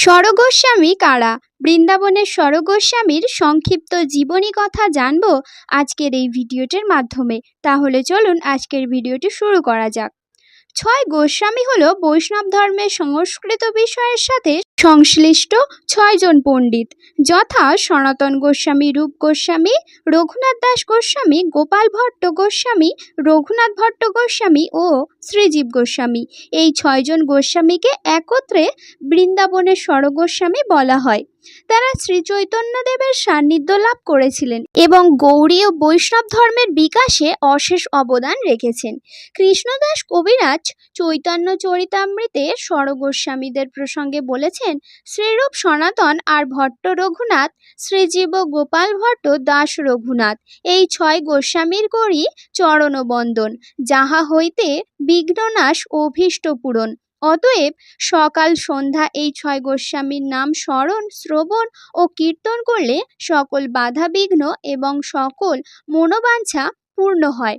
স্বরগোস্বামী কারা? বৃন্দাবনের স্বরগোস্বামীর সংক্ষিপ্ত জীবনী কথা জানব আজকের এই ভিডিওটির মাধ্যমে। তাহলে চলুন আজকের ভিডিওটি শুরু করা যাক। ছয় গোস্বামী হলো বৈষ্ণব ধর্মের সংস্কৃত বিষয়ের সাথে সংশ্লিষ্ট ছয়জন পণ্ডিত। যথা সনাতন গোস্বামী রূপ গোস্বামী, রঘুনাথ দাস গোস্বামী, গোপাল ভট্ট গোস্বামী, রঘুনাথ ভট্ট গোস্বামী ও শ্রীজীব গোস্বামী। এই ছয়জন গোস্বামীকে একত্রে বৃন্দাবনের স্বরগোস্বামী বলা হয়। তারা শ্রী চৈতন্যদেবের সান্নিধ্য লাভ করেছিলেন এবং গৌরী ও বৈষ্ণব ধর্মের বিকাশে অশেষ অবদান রেখেছেন। কৃষ্ণদাস কবিরাজ চৈতন্য চরিতামৃতে স্বরগোস্বামীদের প্রসঙ্গে বলেছেন শ্রীরূপ সনাতন আর ভট্ট রঘুনাথ, শ্রীজীব গোপাল ভট্ট দাস রঘুনাথ, এই ছয় গোস্বামীর করি চরণবন্দন, যাহা হইতে বিঘ্ননাশ অভীষ্ট পূরণ। অতএব সকাল সন্ধ্যা এই ছয় গোস্বামীর নাম স্মরণ, শ্রবণ ও কীর্তন করলে সকল বাধা বিঘ্ন এবং সকল মনোবাঞ্ছা পূর্ণ হয়।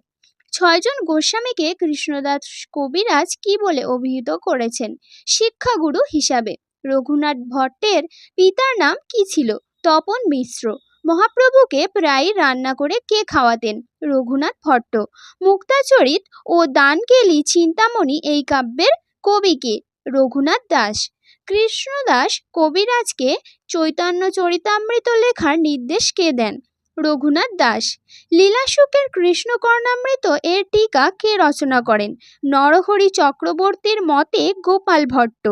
ছয়জন গোস্বামীকে কৃষ্ণদাস কবিরাজ কি বলে অভিহিত করেছেন? শিক্ষাগুরু হিসাবে রঘুনাথ ভট্টের পিতার নাম কি ছিল? তপন মিশ্র। মহাপ্রভুকে প্রায় রান্না করে কে খাওয়াতেন? রঘুনাথ ভট্ট। মুক্তাচরিত ও দানকেলি চিন্তামণি এই কাব্যের কবিকে রঘুনাথ দাস। কৃষ্ণদাস কবিরাজকে চৈতন্য চরিতামৃত লেখার নির্দেশ কে দেন? রঘুনাথ দাস। লীলাশুকের কৃষ্ণকর্ণামৃত এর টিকা কে রচনা করেন? নরহরি চক্রবর্তীর মতে গোপাল ভট্ট।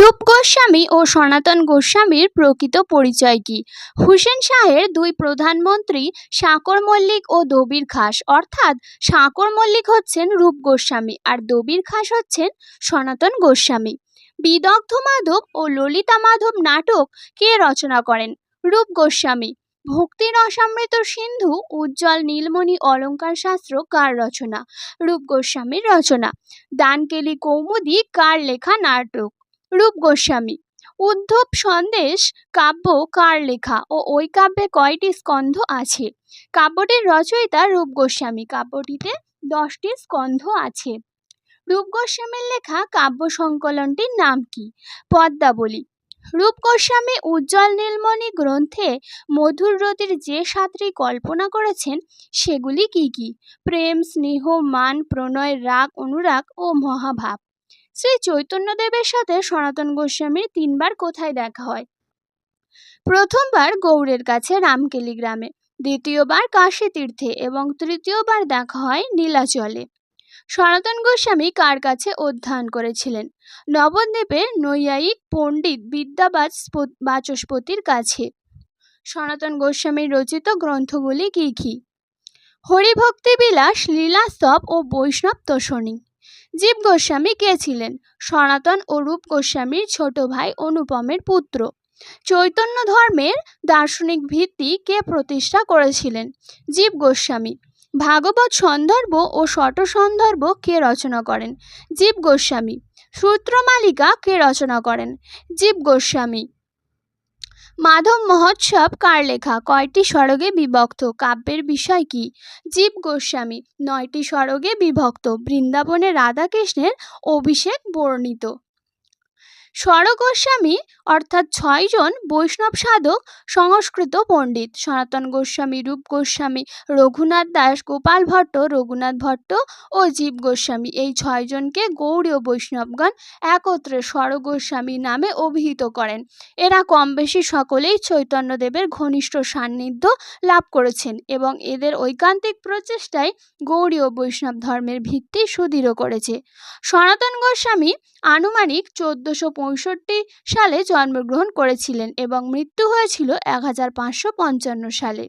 রূপ গোস্বামী ও সনাতন গোস্বামীর প্রকৃত পরিচয় কি? হুসেন শাহের দুই প্রধানমন্ত্রী সাঁকর মল্লিক ও দবির খাস। অর্থাৎ সাঁকর মল্লিক হচ্ছেন রূপ গোস্বামী আর দবির খাস হচ্ছেন সনাতন গোস্বামী। বিদগ্ধ মাধব ও ললিতা মাধব নাটক কে রচনা করেন? রূপ গোস্বামী। ভক্তি রসামৃত সিন্ধু, উজ্জ্বল নীলমণি অলঙ্কার শাস্ত্র কার রচনা? রূপ গোস্বামীর রচনা। দানকেলি কৌমুদি কার লেখা নাটক? রূপ গোস্বামী। উদ্ধব সন্দেশ কাব্য, কার লেখা ও ওই কাব্যে কয়টি স্কন্ধ আছে? কাব্যটির রচয়িতা রূপ গোস্বামী। কাব্যটিতে দশটি স্কন্ধ আছে। রূপ গোস্বামীর লেখা কাব্য সংকলনটির নাম কি? পদ্মাবলী। রূপ গোস্বামী উজ্জ্বল নীলমণি গ্রন্থে মধুর রতির যে সাতটি কল্পনা করেছেন, সেগুলি কি কি? প্রেম, স্নেহ, মান, প্রণয়, রাগ, অনুরাগ ও মহাভাব। শ্রী চৈতন্যদেবের সাথে সনাতন গোস্বামীর তিনবার কোথায় দেখা হয়? প্রথমবার গৌড়ের কাছে রামকেলি গ্রামে, দ্বিতীয়বার কাশী তীর্থে এবং তৃতীয়বার দেখা হয় নীলাচলে। সনাতন গোস্বামী কার কাছে অধ্যয়ন করেছিলেন? নবদ্বীপের নৈয়ায়িক পণ্ডিত বিদ্যাবাজ বাচস্পতির কাছে। সনাতন গোস্বামীর রচিত গ্রন্থগুলি কী কী? হরিভক্তি বিলাস, লীলাস্তব ও বৈষ্ণব তোষণী জীব গোস্বামী কে ছিলেন? সনাতন ও রূপ গোস্বামীর ছোট ভাই অনুপমের পুত্র। চৈতন্য ধর্মের দার্শনিক ভিত্তি কে প্রতিষ্ঠা করেছিলেন? জীব গোস্বামী। ভাগবত সন্দর্ভ ও শট সন্দর্ভ কে রচনা করেন? জীব গোস্বামী। সূত্রমালিকা কে রচনা করেন? জীব গোস্বামী। মাধব মহোৎসব কার লেখা? কয়টি সড়গে বিভক্ত? কাব্যের বিষয় কি? জীব গোস্বামী, নয়টি সড়গে বিভক্ত? বৃন্দাবনে রাধাকৃষ্ণের অভিষেক বর্ণিত। স্বর গোস্বামী অর্থাৎ ছয়জন বৈষ্ণব সাধক, সংস্কৃত পণ্ডিত। সনাতন গোস্বামী, রূপ গোস্বামী, রঘুনাথ দাস, গোপাল ভট্ট, রঘুনাথ ভট্ট ও জীব গোস্বামী। এই ছয়জনকে গৌড়ীয় বৈষ্ণবগণ একত্রে স্বর গোস্বামী নামে অভিহিত করেন। এরা কম বেশি সকলেই চৈতন্যদেবের ঘনিষ্ঠ সান্নিধ্য লাভ করেছেন এবং এদের ঐকান্তিক প্রচেষ্টায় গৌড়ীয় বৈষ্ণব ধর্মের ভিত্তি সুদৃঢ় করেছে। সনাতন গোস্বামী আনুমানিক চোদ্দোশো সালে জন্মগ্রহণ করেছিলেন এবং মৃত্যু হয়েছিল এক হাজার পাঁচশো পঞ্চান্ন সালে।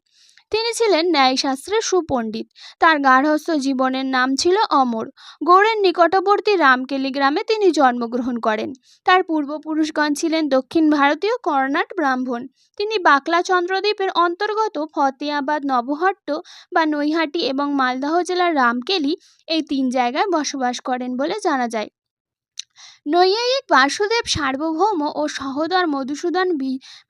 তিনি ছিলেন ন্যায়শাস্ত্রের সুপণ্ডিত। তার গার্হস্থ জীবনের নাম ছিল অমর। গৌড়ের নিকটবর্তী রামকেলি গ্রামে তিনি জন্মগ্রহণ করেন। তার পূর্বপুরুষগণ ছিলেন দক্ষিণ ভারতীয় কর্ণাট ব্রাহ্মণ। তিনি বাকলা চন্দ্রদ্বীপের অন্তর্গত ফতেয়াবাদ, নবহট্ট বা নৈহাটি এবং মালদহ জেলার রামকেলি এই তিন জায়গায় বসবাস করেন বলে জানা যায়। নৈয়ায়িক বাসুদেব সার্বভৌম ও সহোদর মধুসূদন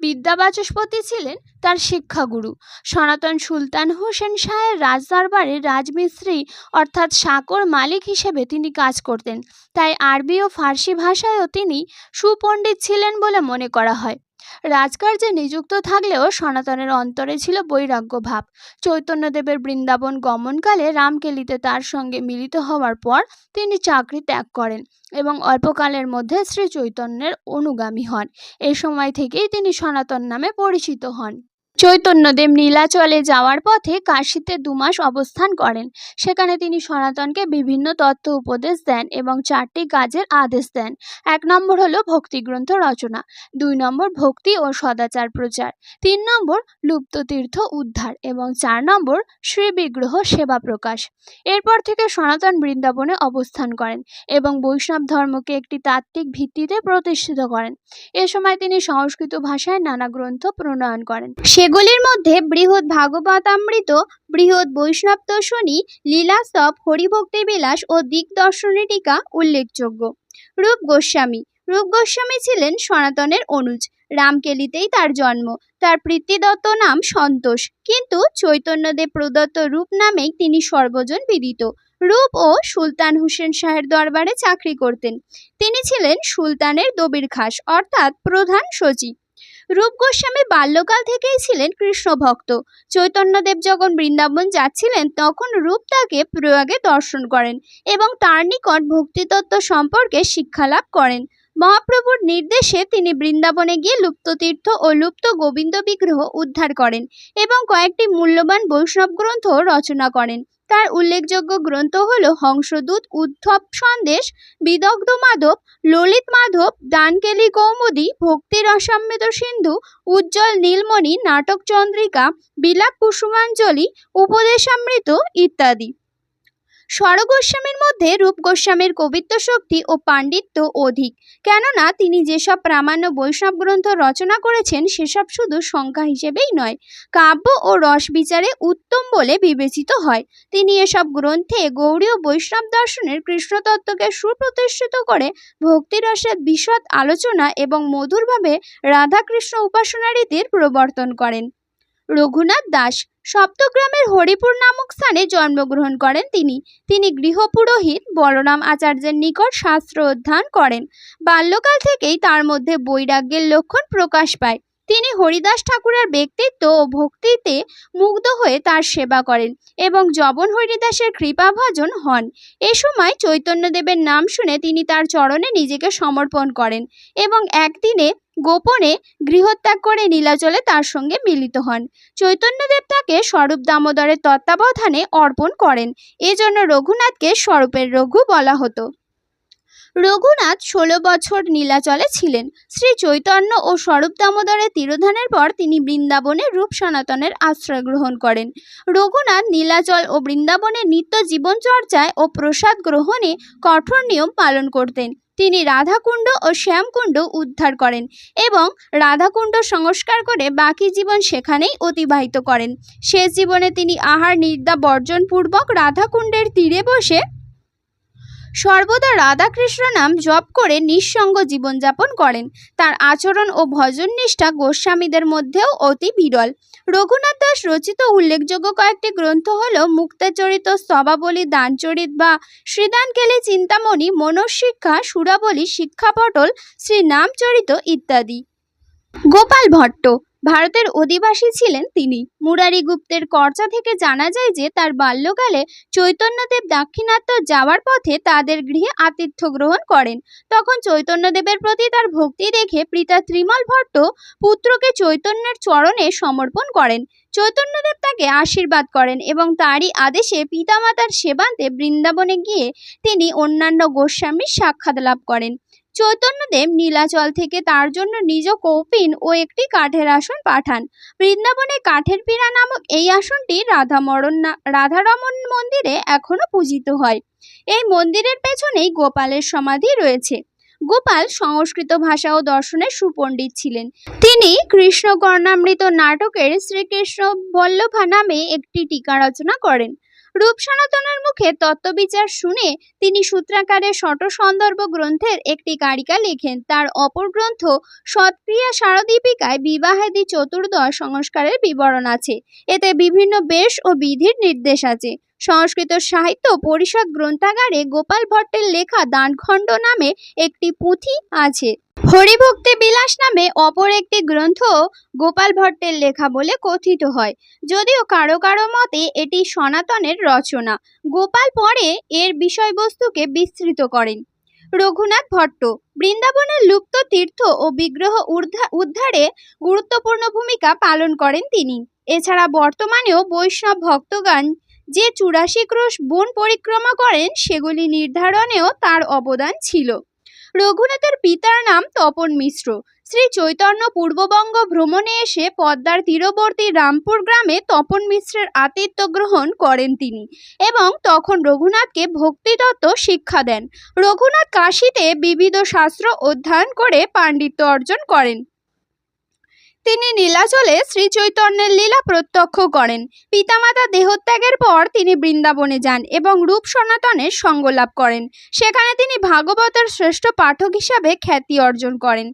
বিদ্যাবাচস্পতি ছিলেন তার শিক্ষাগুরু। সনাতন সুলতান হোসেন শাহের রাজদরবারে রাজমিস্ত্রি অর্থাৎ সাকর মালিক হিসেবে তিনি কাজ করতেন। তাই আরবি ও ফার্সি ভাষায়ও তিনি সুপণ্ডিত ছিলেন বলে মনে করা হয়। রাজকার্যে নিযুক্ত থাকলেও সনাতনের অন্তরে ছিল বৈরাগ্য ভাব। চৈতন্যদেবের বৃন্দাবন গমনকালে রামকেলিতে তার সঙ্গে মিলিত হওয়ার পর তিনি চাকরি ত্যাগ করেন এবং অল্পকালের মধ্যে শ্রী চৈতন্যের অনুগামী হন। এ সময় থেকেই তিনি সনাতন নামে পরিচিত হন। চৈতন্যদেব নীলাচলে যাওয়ার পথে কাশীতে দুমাস অবস্থান করেন। সেখানে তিনি সনাতনকে বিভিন্ন তত্ত্ব উপদেশ দেন এবং চারটি কাজের আদেশ দেন। এক নম্বর হলো ভক্তিগ্রন্থ রচনা, দুই নম্বর ভক্তি ও সদাচার প্রচার, তিন নম্বর লুপ্ততীর্থ উদ্ধার এবং চার নম্বর শ্রী বিগ্রহ সেবা প্রকাশ। এরপর থেকে সনাতন বৃন্দাবনে অবস্থান করেন এবং বৈষ্ণব ধর্মকে একটি তাত্ত্বিক ভিত্তিতে প্রতিষ্ঠিত করেন। এ সময় তিনি সংস্কৃত ভাষায় নানা গ্রন্থ প্রণয়ন করেন। সেগুলির মধ্যে বৃহৎ ভাগবতামৃত, বৃহৎ বৈষ্ণব দর্শনী লীলাস্তব, হরিভক্তি বিলাস ও দিগদর্শনী টিকা উল্লেখযোগ্য। রূপ গোস্বামী। রূপ গোস্বামী ছিলেন সনাতনের অনুজ। রামকেলিতেই তার জন্ম। তার পিতৃদত্ত নাম সন্তোষ। কিন্তু চৈতন্যদেব প্রদত্ত রূপ নামেই তিনি সর্বজন বিদিত। রূপ ও সুলতান হুসেন শাহের দরবারে চাকরি করতেন। তিনি ছিলেন সুলতানের দবির খাস, অর্থাৎ প্রধান সচিব। রূপ গোস্বামী বাল্যকাল থেকেই ছিলেন কৃষ্ণ ভক্ত চৈতন্যদেব যখন বৃন্দাবন যাচ্ছিলেন, তখন রূপ তাকে প্রয়াগে দর্শন করেন এবং তার নিকট ভক্তিতত্ত্ব সম্পর্কে শিক্ষালাভ করেন। মহাপ্রভুর নির্দেশে তিনি বৃন্দাবনে গিয়ে লুপ্ততীর্থ ও লুপ্ত গোবিন্দ বিগ্রহ উদ্ধার করেন এবং কয়েকটি মূল্যবান বৈষ্ণব গ্রন্থ রচনা করেন। তার উল্লেখযোগ্য গ্রন্থ হল হংসদূত উদ্ধব সন্দেশ, বিদগ্ধ মাধব, ললিত মাধব, দানকেলি কৌমদী, ভক্তির রসামৃত সিন্ধু, উজ্জ্বল নীলমণি, নাটক চন্দ্রিকা, বিলাপ কুসুমাঞ্জলি, উপদেশামৃত ইত্যাদি। স্বরগোস্বামীর মধ্যে রূপ গোস্বামীর কবিত্ব শক্তি ও পাণ্ডিত্য অধিক। কেননা, তিনি যেসব প্রামাণ্য বৈষ্ণব গ্রন্থ রচনা করেছেন, সেসব শুধু সংখ্যা হিসেবেই নয়, কাব্য ও রস বিচারে উত্তম বলে বিবেচিত হয়। তিনি এসব গ্রন্থে গৌড়ীয় বৈষ্ণব দর্শনের কৃষ্ণতত্ত্বকে সুপ্রতিষ্ঠিত করে ভক্তিরসের বিশদ আলোচনা এবং মধুরভাবে রাধাকৃষ্ণ উপাসনা রীতির প্রবর্তন করেন। রঘুনাথ দাস। সপ্তগ্রামের হরিপুর নামক স্থানে জন্মগ্রহণ করেন তিনি। তিনি গৃহপুরোহিত, বলরাম আচার্যের নিকট শাস্ত্র অধ্যয়ন করেন। বাল্যকাল থেকেই তার মধ্যে বৈরাগ্যের লক্ষণ প্রকাশ পায়। তিনি হরিদাস ঠাকুরের ব্যক্তিত্ব ও ভক্তিতে মুগ্ধ হয়ে তার সেবা করেন এবং জবন হরিদাসের কৃপাভাজন হন। এ সময় চৈতন্যদেবের নাম শুনে তিনি তার চরণে নিজেকে সমর্পণ করেন এবং একদিনে গোপনে গৃহত্যাগ করে নীলাচলে তার সঙ্গে মিলিত হন। চৈতন্যদেব তাকে স্বরূপ দামোদরের তত্ত্বাবধানে অর্পণ করেন। এজন্য রঘুনাথকে স্বরূপের রঘু বলা হতো। রঘুনাথ ষোলো বছর নীলাচলে ছিলেন। শ্রী চৈতন্য ও স্বরূপ দামোদরের তিরোধানের পর তিনি বৃন্দাবনে রূপ সনাতনের আশ্রয় গ্রহণ করেন। রঘুনাথ নীলাচল ও বৃন্দাবনের নিত্য জীবনচর্চায় ও প্রসাদ গ্রহণে কঠোর নিয়ম পালন করতেন। তিনি রাধাকুণ্ড ও শ্যামকুণ্ড উদ্ধার করেন এবং রাধাকুণ্ড সংস্কার করে বাকি জীবন সেখানেই অতিবাহিত করেন। শেষ জীবনে তিনি আহার নির্দা বর্জনপূর্বক রাধাকুণ্ডের তীরে বসে সর্বদা রাধাকৃষ্ণ নাম জপ করে নিঃসঙ্গ জীবনযাপন করেন। তার আচরণ ও ভজন নিষ্ঠা গোস্বামীদের মধ্যেও অতি বিরল। রঘুনাথ দাস রচিত উল্লেখযোগ্য কয়েকটি গ্রন্থ হল মুক্তাচরিত স্তবাবলী, দানচরিত বা শ্রীদানকেলি চিন্তামণি, মনশিক্ষা, সুরাবলী, শিক্ষাপটল শ্রী নামচরিত ইত্যাদি। গোপাল ভট্ট ভারতের অধিবাসী ছিলেন তিনি। মুরারি গুপ্তের কর্চা থেকে জানা যায় যে, তার বাল্যকালে চৈতন্যদেব দাক্ষিণাত্য যাওয়ার পথে তাদের গৃহে আতিথ্য গ্রহণ করেন। তখন চৈতন্যদেবের প্রতি তার ভক্তি দেখে পিতা ত্রিমল ভট্ট পুত্রকে চৈতন্যের চরণে সমর্পণ করেন। চৈতন্যদেব তাকে আশীর্বাদ করেন এবং তারই আদেশে পিতামাতার সেবান্তে বৃন্দাবনে গিয়ে তিনি অন্যান্য গোস্বামীর সাক্ষাৎ লাভ করেন। চৈতন্যদেব নীলাচল থেকে তার জন্য নিজ কৌপিন ও একটি কাঠের আসন পাঠান। বৃন্দাবনে কাঠের পীড়া নামক এই আসনটি রাধামরণ না, রাধারমন মন্দিরে এখনও পূজিত হয়। এই মন্দিরের পেছনেই গোপালের সমাধি রয়েছে। গোপাল সংস্কৃত ভাষা ও দর্শনের সুপণ্ডিত ছিলেন। তিনি কৃষ্ণ কর্ণামৃত নাটকের শ্রীকৃষ্ণ বল্লভা নামে একটি টিকা রচনা করেন। রূপ সনাতনের মুখে তত্ত্ববিচার শুনে তিনি সূত্রাকারে শট সন্দর্ভ গ্রন্থের একটি কারিকা লেখেন। তার অপর গ্রন্থ সৎক্রিয়া সারদীপিকায় বিবাহাদি চতুর্দশ সংস্কারের বিবরণ আছে। এতে বিভিন্ন বেশ ও বিধির নির্দেশ আছে। সংস্কৃত সাহিত্য পরিষদ গ্রন্থাগারে গোপাল ভট্টের লেখা দানখণ্ড নামে একটি পুঁথি আছে। হরিভক্তি বিলাস নামে অপর একটি গ্রন্থ গোপাল ভট্টের লেখা বলে কথিত হয়। যদিও কারও কারও মতে এটি সনাতনের রচনা। গোপাল পরে এর বিষয়বস্তুকে বিস্তৃত করেন। রঘুনাথ ভট্ট বৃন্দাবনের লুপ্ত তীর্থ ও বিগ্রহ উদ্ধা- উদ্ধারে গুরুত্বপূর্ণ ভূমিকা পালন করেন তিনি। এছাড়া বর্তমানেও বৈষ্ণব ভক্তগণ যে চুরাশি ক্রোশ বন পরিক্রমা করেন, সেগুলি নির্ধারণেও তার অবদান ছিল। রঘুনাথের পিতার নাম তপন মিশ্র। শ্রী চৈতন্য পূর্ববঙ্গ ভ্রমণে এসে পদ্মার তীরবর্তী রামপুর গ্রামে তপন মিশ্রের আতিথ্য গ্রহণ করেন তিনি এবং তখন রঘুনাথকে ভক্তিতত্ত্ব শিক্ষা দেন। রঘুনাথ কাশীতে বিবিধ শাস্ত্র অধ্যয়ন করে পাণ্ডিত্য অর্জন করেন। তিনি নীলাচলে শ্রীচৈতন্যের লীলা প্রত্যক্ষ করেন। পিতামাতা দেহত্যাগের পর তিনি বৃন্দাবনে যান এবং রূপ সনাতনের সঙ্গ লাভ করেন। সেখানে তিনি ভাগবতের শ্রেষ্ঠ পাঠক হিসাবে খ্যাতি অর্জন করেন।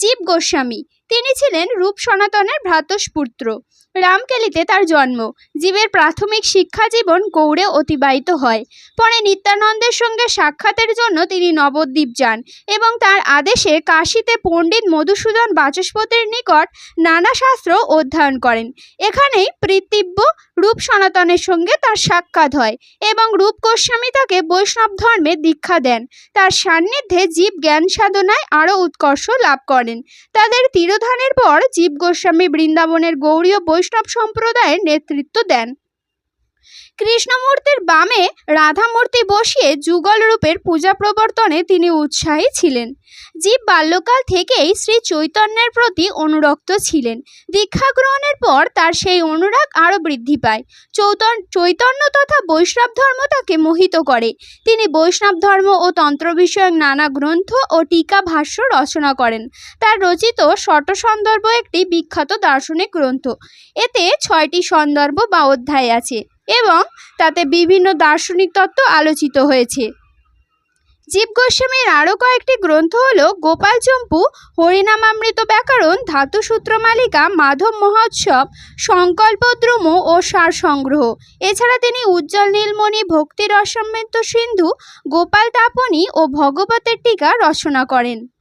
জীব গোস্বামী তিনি ছিলেন রূপ সনাতনের ভ্রাতস্পুত্র রামকেলিতে তার জন্ম। জীবের প্রাথমিক শিক্ষা জীবন গৌড়ে অতিবাহিত হয়। পরে নিত্যানন্দের সঙ্গে সাক্ষাতের জন্য তিনি নবদ্বীপ যান এবং তার আদেশে কাশীতে পণ্ডিত মধুসূদন বাচস্পতির নিকট নানা শাস্ত্র অধ্যয়ন করেন। এখানেই পৃথিব্য রূপ সনাতনের সঙ্গে তার সাক্ষাৎ হয় এবং রূপ গোস্বামী তাকে বৈষ্ণব ধর্মে দীক্ষা দেন। তার সান্নিধ্যে জীব জ্ঞান সাধনায় আরও উৎকর্ষ লাভ করেন। তাদের তিরোধানের পর জীব গোস্বামী বৃন্দাবনের গৌড়ীয় বৈষ্ণব সম্প্রদায়ের নেতৃত্ব দেন। কৃষ্ণমূর্তির বামে রাধামূর্তি বসিয়ে যুগল রূপের পূজা প্রবর্তনে তিনি উৎসাহী ছিলেন। জীব বাল্যকাল থেকেই শ্রী চৈতন্যের প্রতি অনুরক্ত ছিলেন। দীক্ষা গ্রহণের পর তার সেই অনুরাগ আরও বৃদ্ধি পায়। চৌতন, চৈতন্য তথা বৈষ্ণব ধর্ম তাকে মোহিত করে। তিনি বৈষ্ণব ধর্ম ও তন্ত্র বিষয়ক নানা গ্রন্থ ও টিকা ভাষ্য রচনা করেন। তার রচিত শট সন্দর্ভ একটি বিখ্যাত দার্শনিক গ্রন্থ। এতে ছয়টি সন্দর্ভ বা অধ্যায় আছে। এবং তাতে বিভিন্ন দার্শনিক তত্ত্ব আলোচিত হয়েছে। জীব গোস্বামীর আরও কয়েকটি গ্রন্থ হল গোপাল চম্পু, হরিনামামৃত ব্যাকরণ ধাতুসূত্র মালিকা, মাধব মহোৎসব সংকল্পদ্রুম ও সার সংগ্রহ। এছাড়া তিনি উজ্জ্বল নীলমণি, ভক্তির রসমৃত সিন্ধু, গোপাল তাপনী ও ভগবতের টিকা রচনা করেন।